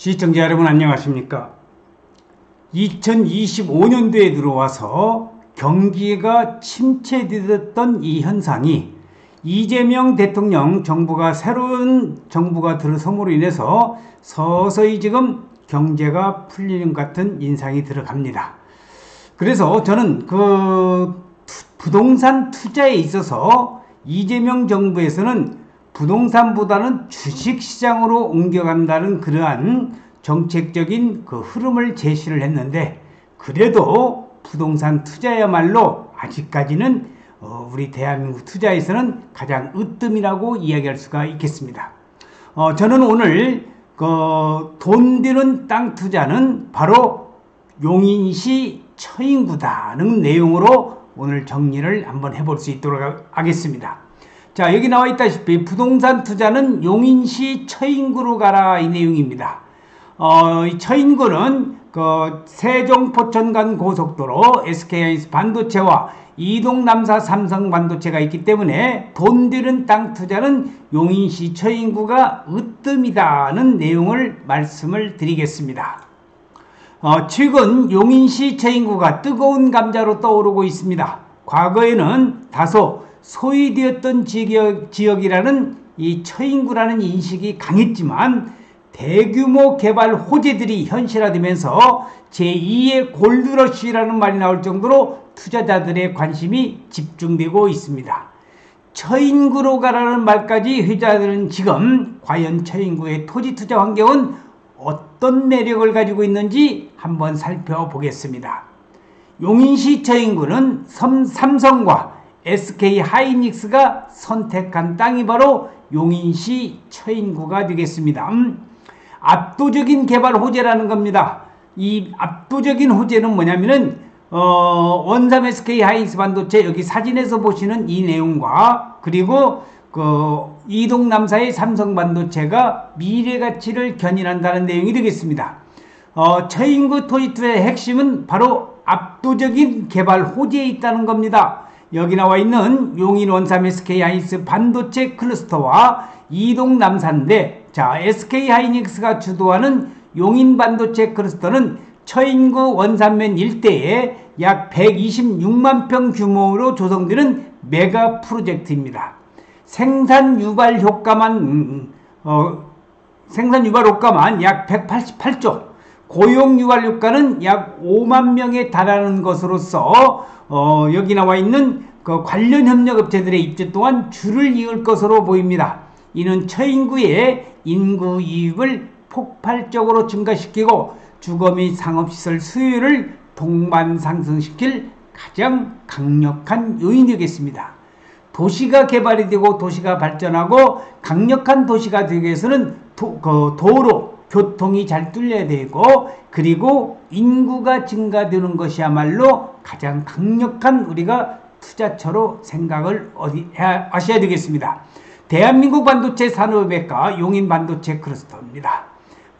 시청자 여러분 안녕하십니까? 2025년도에 들어와서 경기가 침체되었던 이 현상이 이재명 대통령 정부가 새로운 정부가 들어섬으로 인해서 서서히 지금 경제가 풀리는 것 같은 인상이 들어갑니다. 그래서 저는 그 투- 부동산 투자에 있어서 이재명 정부에서는 부동산보다는 주식 시장으로 옮겨간다는 그러한 정책적인 그 흐름을 제시를 했는데 그래도 부동산 투자야말로 아직까지는 어, 우리 대한민국 투자에서는 가장 으뜸이라고 이야기할 수가 있겠습니다. 어, 저는 오늘 그돈 드는 땅 투자는 바로 용인시 처인구다는 내용으로 오늘 정리를 한번 해볼 수 있도록 하- 하겠습니다. 자, 여기 나와 있다시피 부동산 투자는 용인시 처인구로 가라 이 내용입니다. 어, 이 처인구는 그 세종 포천 간 고속도로 SK하이닉스 반도체와 이동 남사 삼성 반도체가 있기 때문에 돈 드는 땅 투자는 용인시 처인구가 으뜸이다는 내용을 말씀을 드리겠습니다. 어, 최근 용인시 처인구가 뜨거운 감자로 떠오르고 있습니다. 과거에는 다소 소외되었던 지역, 지역이라는 이 처인구라는 인식이 강했지만 대규모 개발 호재들이 현실화되면서 제2의 골드러시라는 말이 나올 정도로 투자자들의 관심이 집중되고 있습니다. 처인구로 가라는 말까지 회자들은 지금 과연 처인구의 토지 투자 환경은 어떤 매력을 가지고 있는지 한번 살펴보겠습니다. 용인시 처인구는 삼- 삼성과 SK 하이닉스가 선택한 땅이 바로 용인시 처인구가 되겠습니다. 음, 압도적인 개발 호재라는 겁니다. 이 압도적인 호재는 뭐냐면은 어, 원삼 SK 하이닉스 반도체 여기 사진에서 보시는 이 내용과 그리고 그 이동 남사의 삼성 반도체가 미래 가치를 견인한다는 내용이 되겠습니다. 어, 처인구 토지투의 핵심은 바로 압도적인 개발 호재에 있다는 겁니다. 여기 나와 있는 용인 원삼 SK 하이닉스 반도체 클러스터와 이동 남사인데 자 SK 하이닉스가 주도하는 용인 반도체 클러스터는 처인구 원산면 일대에 약 126만 평 규모로 조성되는 메가 프로젝트입니다. 생산 유발 효과만 음, 어, 생산 유발 효과만 약 188조, 고용 효과는 약 5만 명에 달하는 것으로서 어, 여기 나와 있는 그 관련 협력 업체들의 입주 또한 줄을 이을 것으로 보입니다. 이는 처인구의 인구 이익을 폭발적으로 증가시키고 주거 및 상업시설 수요를 동반 상승시킬 가장 강력한 요인이겠습니다. 도시가 개발이 되고 도시가 발전하고 강력한 도시가 되기 위해서는 도, 그 도로, 교통이 잘 뚫려야 되고 그리고 인구가 증가되는 것이야말로 가장 강력한 우리가 투자처로 생각을 어디 해 하셔야 되겠습니다. 대한민국 반도체 산업의과 용인 반도체 클러스터입니다.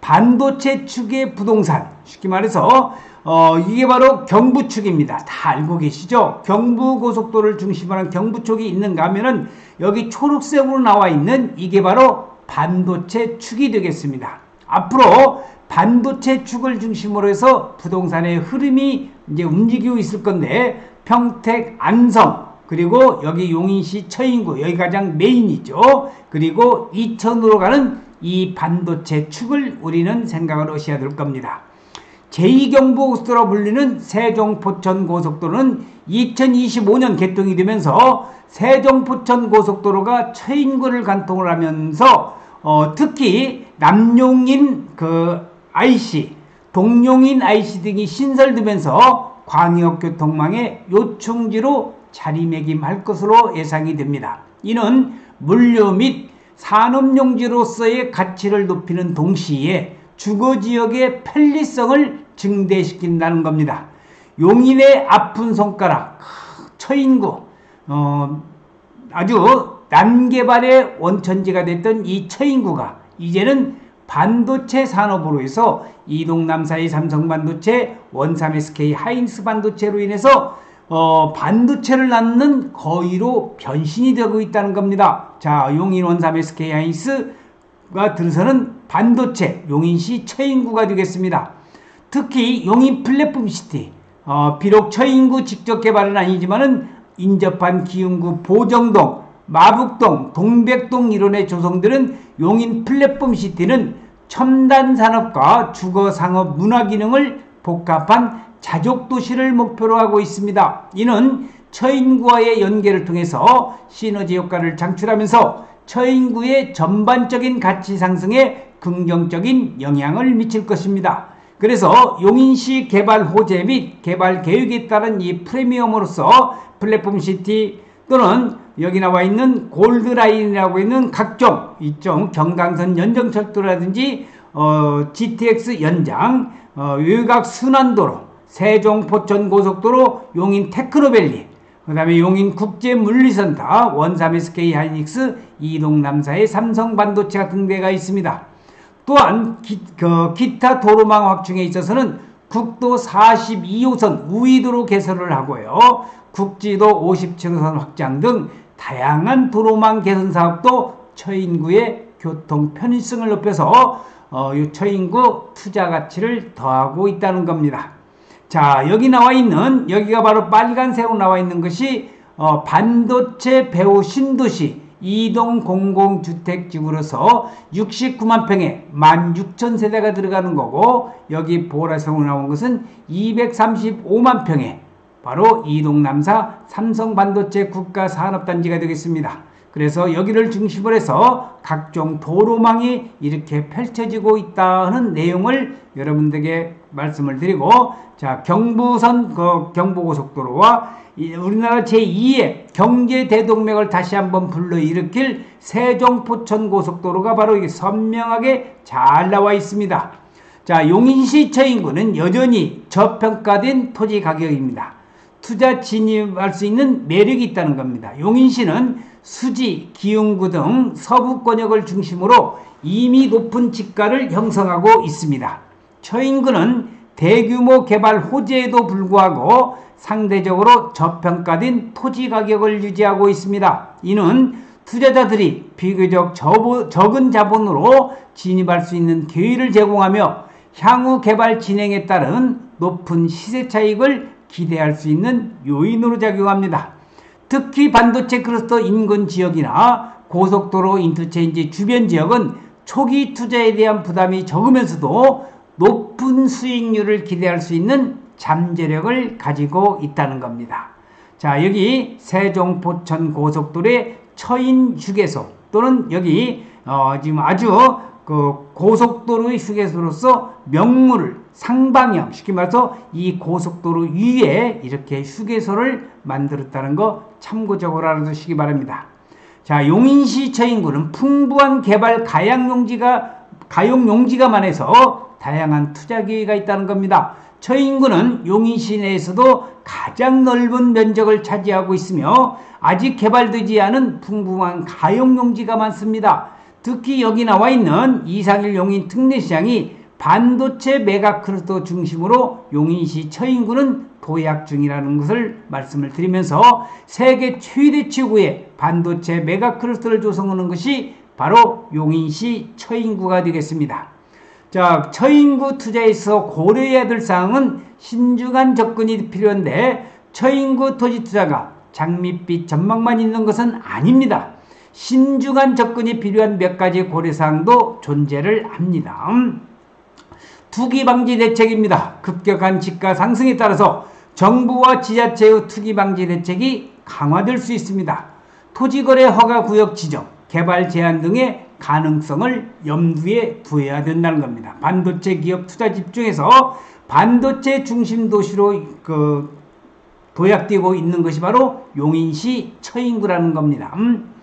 반도체 축의 부동산 쉽게 말해서 어, 이게 바로 경부 축입니다. 다 알고 계시죠? 경부 고속도로를 중심으로 한 경부축이 있는가 하면은 여기 초록색으로 나와 있는 이게 바로 반도체 축이 되겠습니다. 앞으로 반도체 축을 중심으로 해서 부동산의 흐름이 이제 움직이고 있을 건데 평택 안성 그리고 여기 용인시 처인구 여기 가장 메인이죠. 그리고 이천으로 가는 이 반도체 축을 우리는 생각을 하셔야 될 겁니다. 제2경부고속도로 불리는 세종포천고속도로는 2025년 개통이 되면서 세종포천고속도로가 처인구를 관통을 하면서 어, 특히 남용인 그 IC, 동용인 IC 등이 신설되면서 광역교통망의 요충지로 자리매김할 것으로 예상이 됩니다. 이는 물류 및 산업용지로서의 가치를 높이는 동시에 주거지역의 편리성을 증대시킨다는 겁니다. 용인의 아픈 손가락, 처인구, 어, 아주 난개발의 원천지가 됐던 이 처인구가 이제는 반도체 산업으로 해서 이동 남사의 삼성 반도체, 원삼 SK 하이닉스 반도체로 인해서 어, 반도체를 낳는 거의로 변신이 되고 있다는 겁니다. 자, 용인 원삼 SK 하이닉스 정부가 들어서는 반도체 용인시 처인구가 되겠습니다. 특히 용인 플랫폼 시티 어, 비록 처인구 직접 개발은 아니지만은 인접한 기흥구 보정동, 마북동, 동백동 이론의 조성들은 용인 플랫폼 시티는 첨단 산업과 주거 상업 문화 기능을 복합한 자족 도시를 목표로 하고 있습니다. 이는 처인구와의 연계를 통해서 시너지 효과를 창출하면서 처인구의 전반적인 가치 상승에 긍정적인 영향을 미칠 것입니다. 그래서 용인시 개발 호재 및 개발 계획에 따른 이 프리미엄으로서 플랫폼 시티 또는 여기 나와 있는 골드라인이라고 있는 각종 이쪽 경강선 연정철도라든지 어, GTX 연장, 어, 외곽 순환도로, 세종 포천 고속도로, 용인 테크노밸리, 그 다음에 용인 국제 물리센터, 원삼 SK 하이닉스, 이동 남사의 삼성 반도체 같은 데가 있습니다. 또한 기, 그 기타 도로망 확충에 있어서는 국도 42호선 우이도로 개설을 하고요. 국지도 57호선 확장 등 다양한 도로망 개선 사업도 처인구의 교통 편의성을 높여서 어, 이 처인구 투자 가치를 더하고 있다는 겁니다. 자, 여기 나와 있는 여기가 바로 빨간색으로 나와 있는 것이 어, 반도체 배후 신도시 이동 공공주택지구로서 69만 평에 16,000세대가 들어가는 거고 여기 보라색으로 나온 것은 235만 평에 바로 이동 남사 삼성 반도체 국가 산업단지가 되겠습니다. 그래서 여기를 중심으로 해서 각종 도로망이 이렇게 펼쳐지고 있다는 내용을 여러분들에게 말씀을 드리고 자 경부선 그 경부고속도로와 우리나라 제2의 경제 대동맥을 다시 한번 불러일으킬 세종포천 고속도로가 바로 이게 선명하게 잘 나와 있습니다. 자 용인시 처인구는 여전히 저평가된 토지 가격입니다. 투자 진입할 수 있는 매력이 있다는 겁니다. 용인시는 수지, 기흥구 등 서부 권역을 중심으로 이미 높은 집가를 형성하고 있습니다. 처인구는 대규모 개발 호재에도 불구하고 상대적으로 저평가된 토지 가격을 유지하고 있습니다. 이는 투자자들이 비교적 적은 자본으로 진입할 수 있는 기회를 제공하며 향후 개발 진행에 따른 높은 시세 차익을 기대할 수 있는 요인으로 작용합니다. 특히 반도체 클러스터 인근 지역이나 고속도로 인터체인지 주변 지역은 초기 투자에 대한 부담이 적으면서도 높은 수익률을 기대할 수 있는 잠재력을 가지고 있다는 겁니다. 자, 여기 세종 포천 고속도로의 처인 휴게소 또는 여기 어, 지금 아주 그 고속도로의 휴게소로서 명물을 상방형 쉽게 말해서 이 고속도로 위에 이렇게 휴게소를 만들었다는 거 참고적으로 알아두시기 바랍니다. 자 용인시 처인구는 풍부한 개발 가양 용지가 가용 용지가 많아서 다양한 투자 기회가 있다는 겁니다. 처인구는 용인시 내에서도 가장 넓은 면적을 차지하고 있으며 아직 개발되지 않은 풍부한 가용 용지가 많습니다. 특히 여기 나와 있는 이상일 용인 특례시장이 반도체 메가크루스터 중심으로 용인시 처인구는 도약 중이라는 것을 말씀을 드리면서 세계 최대 치구의 반도체 메가크루스터를 조성하는 것이 바로 용인시 처인구가 되겠습니다. 자, 처인구 투자에서 고려해야 될 사항은 신중한 접근이 필요한데 처인구 토지 투자가 장밋빛 전망만 있는 것은 아닙니다. 신중한 접근이 필요한 몇 가지 고려사항도 존재를 합니다. 투기 방지 대책입니다. 급격한 집가 상승에 따라서 정부와 지자체의 투기 방지 대책이 강화될 수 있습니다. 토지거래 허가 구역 지정, 개발 제한 등의 가능성을 염두에 두어야 된다는 겁니다. 반도체 기업 투자 집중해서 반도체 중심 도시로 그 도약되고 있는 것이 바로 용인시 처인구라는 겁니다. 음.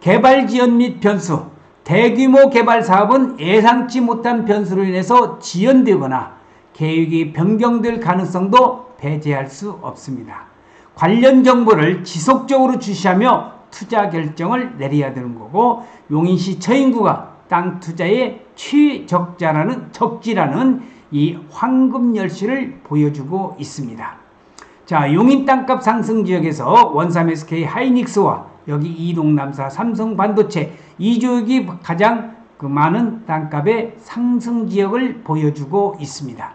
개발 지연 및 변수, 대규모 개발 사업은 예상치 못한 변수로 인해서 지연되거나 계획이 변경될 가능성도 배제할 수 없습니다. 관련 정보를 지속적으로 주시하며 투자 결정을 내려야 되는 거고 용인시 처인구가 땅 투자의 최적자라는 적지라는 이 황금 열쇠를 보여주고 있습니다. 자, 용인 땅값 상승 지역에서 원삼 SK 하이닉스와 여기 이동 남사 삼성 반도체 이 지역이 가장 그 많은 땅값의 상승 지역을 보여주고 있습니다.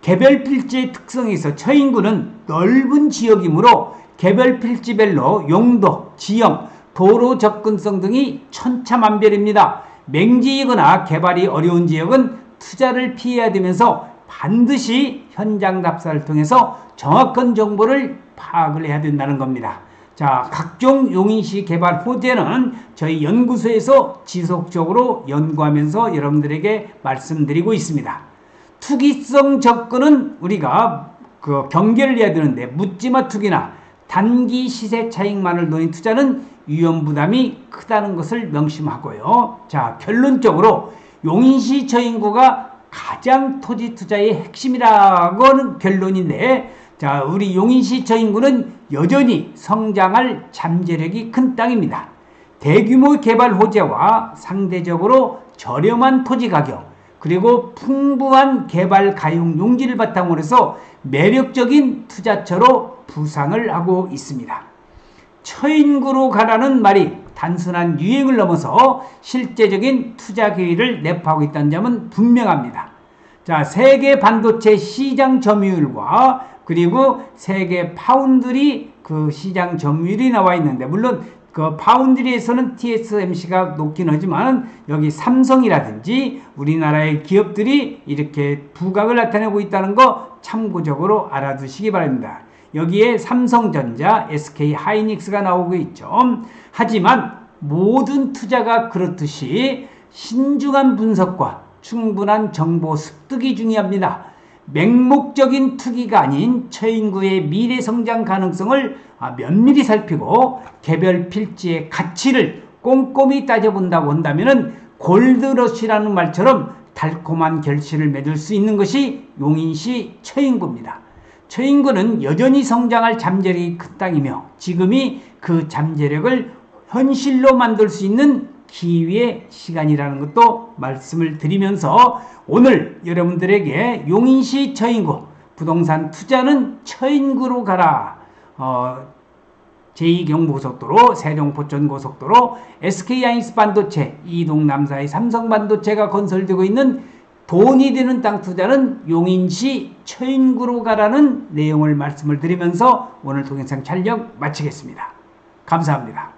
개별 필지의 특성에서 처인구는 넓은 지역이므로 개별 필지별로 용도, 지형, 도로 접근성 등이 천차만별입니다. 맹지이거나 개발이 어려운 지역은 투자를 피해야 되면서 반드시 현장 답사를 통해서 정확한 정보를 파악을 해야 된다는 겁니다. 자, 각종 용인시 개발 호재는 저희 연구소에서 지속적으로 연구하면서 여러분들에게 말씀드리고 있습니다. 투기성 접근은 우리가 그 경계를 해야 되는데 묻지마 투기나 단기 시세 차익만을 노린 투자는 위험 부담이 크다는 것을 명심하고요. 자, 결론적으로 용인시 저인구가 가장 토지 투자의 핵심이라고는 결론인데 자, 우리 용인시 저인구는 여전히 성장할 잠재력이 큰 땅입니다. 대규모 개발 호재와 상대적으로 저렴한 토지 가격, 그리고 풍부한 개발 가용 용지를 바탕으로 해서 매력적인 투자처로 부상을 하고 있습니다. 처인구로 가라는 말이 단순한 유행을 넘어서 실제적인 투자 기회를 내포하고 있다는 점은 분명합니다. 자, 세계 반도체 시장 점유율과 그리고 세계 파운드리 그 시장 점유율이 나와 있는데 물론 그 파운드리에서는 TSMC가 높긴 하지만 여기 삼성이라든지 우리나라의 기업들이 이렇게 부각을 나타내고 있다는 거 참고적으로 알아두시기 바랍니다. 여기에 삼성전자, SK 하이닉스가 나오고 있죠. 하지만 모든 투자가 그렇듯이 신중한 분석과 충분한 정보 습득이 중요합니다. 맹목적인 투기가 아닌 처인구의 미래 성장 가능성을 면밀히 살피고 개별 필지의 가치를 꼼꼼히 따져본다고 한다면 골드러시라는 말처럼 달콤한 결실을 맺을 수 있는 것이 용인시 처인구입니다. 처인구는 여전히 성장할 잠재력이 큰 땅이며 지금이 그 잠재력을 현실로 만들 수 있는 기회의 시간이라는 것도 말씀을 드리면서 오늘 여러분들에게 용인시 처인구 부동산 투자는 처인구로 가라. 어, 제2경부고속도로, 세종포천고속도로, SK하이닉스 반도체, 이동 남사의 삼성반도체가 건설되고 있는 돈이 되는 땅 투자는 용인시 처인구로 가라는 내용을 말씀을 드리면서 오늘 동영상 촬영 마치겠습니다. 감사합니다.